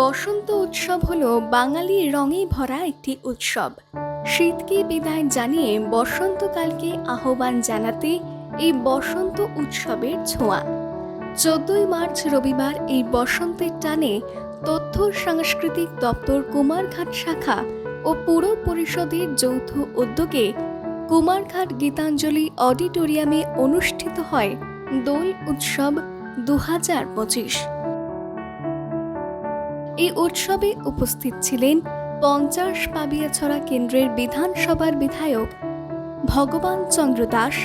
বসন্ত উৎসব হলো বাঙালির রঙে ভরা একটি উৎসব। শীতকে বিদায় জানিয়ে বসন্তকালকে আহ্বান জানাতে এই বসন্ত উৎসবের ছোঁয়া। চোদ্দই মার্চ রবিবার এই বসন্তের টানে তথ্য সাংস্কৃতিক দপ্তর কুমারঘাট শাখা ও পুর পরিষদের যৌথ উদ্যোগে কুমারঘাট গীতাঞ্জলি অডিটোরিয়ামে অনুষ্ঠিত হয় দোল উৎসব দু হাজার পঁচিশ। এই উৎসবে উপস্থিত ছিলেন পঞ্চাশ পাবিয়াছড়া কেন্দ্রের বিধানসভার বিধায়ক ভগবান চন্দ্র দাস,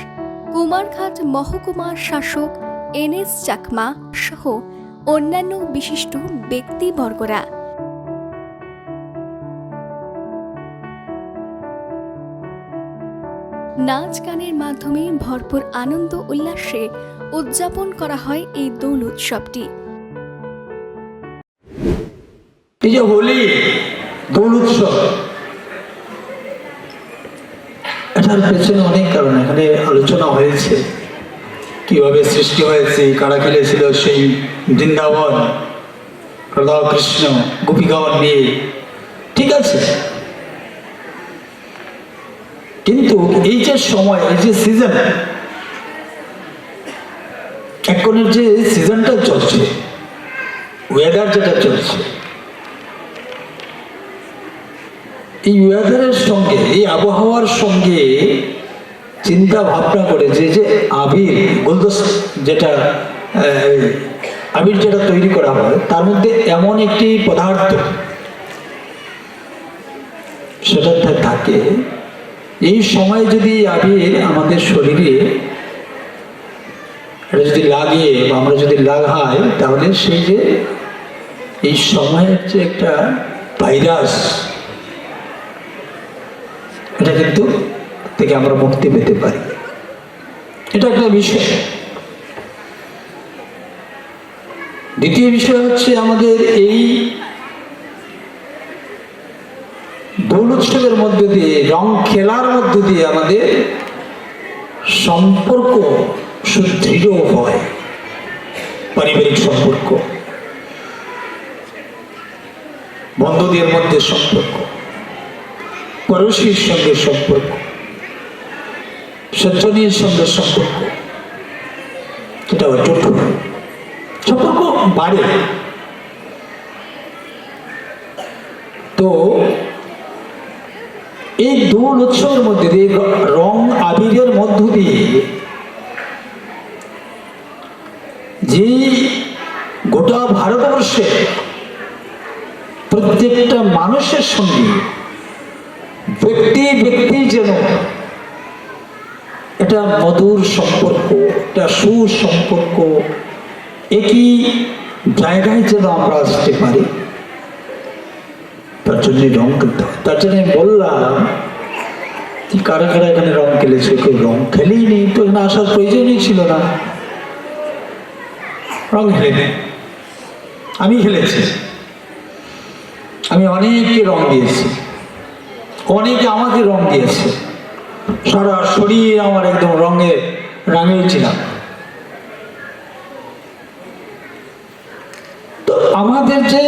কুমারঘাট মহকুমার শাসক এন এস চাকমা সহ অন্যান্য বিশিষ্ট ব্যক্তিবর্গরা। নাচ গানের মাধ্যমে ভরপুর আনন্দ উল্লাসে উদযাপন করা হয় এই দোল উৎসবটি। এই যে হোলি, দোল উৎসব, এটার পেছনে অনেক কারণ, এখানে আলোচনা হয়েছে। কীভাবে সৃষ্টি হয়েছে, কারা খেলেছিল সেই বৃন্দাবন, রাধা কৃষ্ণ গোপিকাওয়ান নিয়ে, ঠিক আছে? কিন্তু এই যে সময়, এই যে সিজন এখনের যে সিজনটা চলছে ওয়েদার যেটা চলছে এই ওয়েদারের সঙ্গে, এই আবহাওয়ার সঙ্গে চিন্তা ভাবনা করে যে যে আবির গুলদস যেটা আবির যেটা তৈরি করা হয়, তার মধ্যে এমন একটি পদার্থ সেটাতে থাকে, এই সময় যদি আবির আমাদের শরীরে এটা যদি লাগে বা আমরা যদি লাগাই, তাহলে সেই যে এই সময়ের যে একটা ভাইরাস এটা কিন্তু থেকে আমরা মুক্তি পেতে পারি। এটা একটা বিষয়। দ্বিতীয় বিষয় হচ্ছে আমাদের এই দোল উৎসবের মধ্যে দিয়ে, রং খেলার মধ্য দিয়ে আমাদের সম্পর্ক সুদৃঢ় হয়, পারিবারিক সম্পর্ক। বন্ধুদের মধ্যে সম্পর্ক। পড়োশীর সঙ্গে সম্পর্ক সজ্জনীর সঙ্গে সম্পর্ক, এটা অটুট সম্পর্ক বাড়ে। তো এই দোল উৎসবের মধ্যে দিয়ে রং আবিরের মধ্য দিয়ে যে গোটা ভারতবর্ষে প্রত্যেকটা মানুষের সঙ্গে ব্যক্তি ব্যক্তি যেন এটা মধুর সম্পর্ক, এটা সুসম্পর্ক একই জায়গায় যেন আমরা আসতে পারি। তার জন্য রং খেলতে হয়। তার জন্য আমি বললাম কারা কারা এখানে রং খেলেছে, কেউ রং খেলেই নেই, তো এখানে আসার প্রয়োজনই ছিল না। রং খেলেনি। আমি খেলেছি। আমি অনেককে রং দিয়েছি। অনেকে আমাকে রং দিয়েছে। সারা আমার একদম রঙে রাঙিয়েছিলাম তো আমাদের যে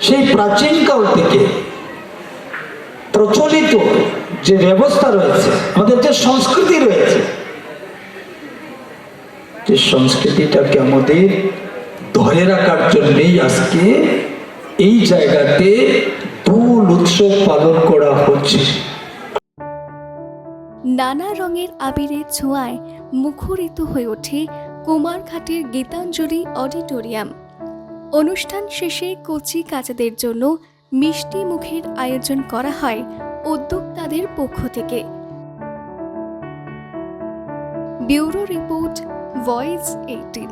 সেই প্রাচীনকাল থেকে প্রচলিত যে ব্যবস্থা রয়েছে, আমাদের যে সংস্কৃতি রয়েছে, যে সংস্কৃতিটাকে আমাদের ধরে রাখার জন্যেই আজকে এই জায়গাতে উৎসব পালন করা হচ্ছে। নানা রঙের আবিরের ছোঁয়ায় মুখরিত হয়ে ওঠে কুমারঘাটের গীতাঞ্জলি অডিটোরিয়াম। অনুষ্ঠান শেষে কচি কাচাদের জন্য মিষ্টি মুখের আয়োজন করা হয় উদ্যোক্তাদের পক্ষ থেকে। Bureau report, voice eighteen.